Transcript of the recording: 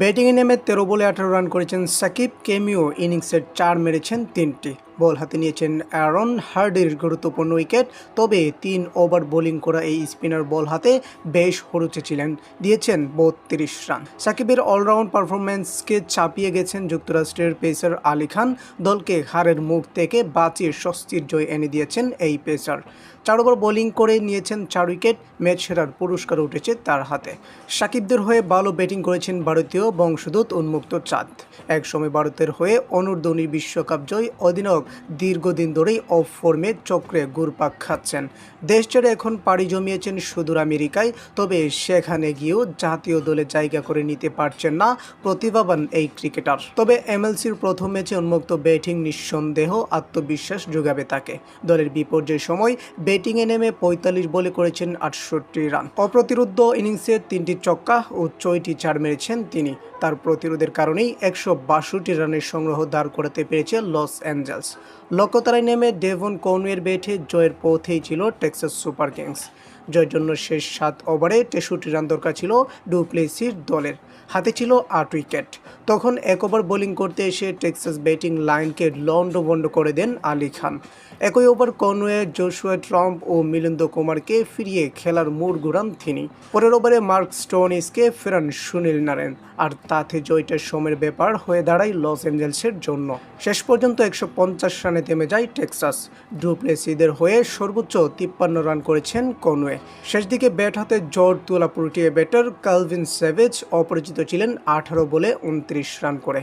ব্যাটিংয়ে নেমে তেরো বলে আঠারো রান করেছেন সাকিব। কেমিও ইনিংসের চার মেরেছেন তিনটি। বল হাতে নিয়েছেন অ্যারন হার্ডের গুরুত্বপূর্ণ উইকেট, তবে তিন ওভার বোলিং করা এই স্পিনার বল হাতে বেশ হরুচে ছিলেন, দিয়েছেন বত্রিশ রান। সাকিবের অলরাউন্ড পারফরম্যান্সকে চাপিয়ে গেছেন যুক্তরাষ্ট্রের পেসার আলী খান, দলকে হারের মুখ থেকে বাঁচিয়ে স্বস্তির জয় এনে দিয়েছেন এই পেসার। চার ওভার বোলিং করে নিয়েছেন চার উইকেট, ম্যাচ সেরার পুরস্কার উঠেছে তার হাতে। সাকিবদের হয়ে ভালো ব্যাটিং করেছেন ভারতীয় বংশদূত উন্মুক্ত চাঁদ। একসময় ভারতের হয়ে অনুর্ধনী বিশ্বকাপ জয় অধিনায়ক দীর্ঘদিন ধরেই অফ ফর্মে চক্রে ঘুরপাক খাচ্ছেন। দেশ ছেড়ে এখন পাড়ি জমিয়েছেন সুদূর আমেরিকায়, তবে সেখানে গিয়েও জাতীয় দলে জায়গা করে নিতে পারছেন না প্রতিভাবান এই ক্রিকেটার। তবে এমএলসির প্রথম ম্যাচে উন্মুক্ত ব্যাটিং নিঃসন্দেহ আত্মবিশ্বাস যোগাবে তাকে। দলের বিপর্যয়ের সময় ব্যাটিংয়ে নেমে পঁয়তাল্লিশ বলে করেছেন আটষট্টি রান। অপ্রতিরোধ ইনিংসে তিনটি চক্কা ও ছয়টি চার মেরেছেন তিনি। তার প্রতিরোধের কারণেই একশো বাষট্টি রানের সংগ্রহ দাঁড় করাতে পেরেছে লস অ্যাঞ্জেলস। লক্ষ্যতারায় নেমে ডেভন কনওয়ের বেঠে জয়ের পথেই ছিল টেক্সাস সুপার কিংস। জয়ের জন্য শেষ সাত ওভারে তেষট্টি রান দরকার ছিল ডুপ্লেসির দলের। হাতে ছিল আট উইকেট। তখন এক ওভার বোলিং করতে এসে টেক্সাস ব্যাটিং লাইনকে লন্ডভন্ড করে দেন আলী খান। একই ওভার কনওয়ে জোশুয়া ট্রাম্প ও মিলিন্দ কুমারকে ফিরিয়ে খেলার মোড় ঘুরান তিনি। পরের ওভারে মার্ক স্টোনিসকে ফেরান সুনীল নারায়ণ। আর তাতে জয়টা সময়ের ব্যাপার হয়ে দাঁড়ায় লস অ্যাঞ্জেলসের জন্য। শেষ পর্যন্ত একশো পঞ্চাশ রানে থেমে যায় টেক্সাস। ডুপ্লেসিদের হয়ে সর্বোচ্চ তিপ্পান্ন রান করেছেন কনওয়ে। শেষ দিকে ব্যাট হাতে জর তোলা পুরুটিয়ে ব্যাটার কালভিন সেভেজ অপরিচিত ছিলেন আঠারো বলে উনত্রিশ রান করে।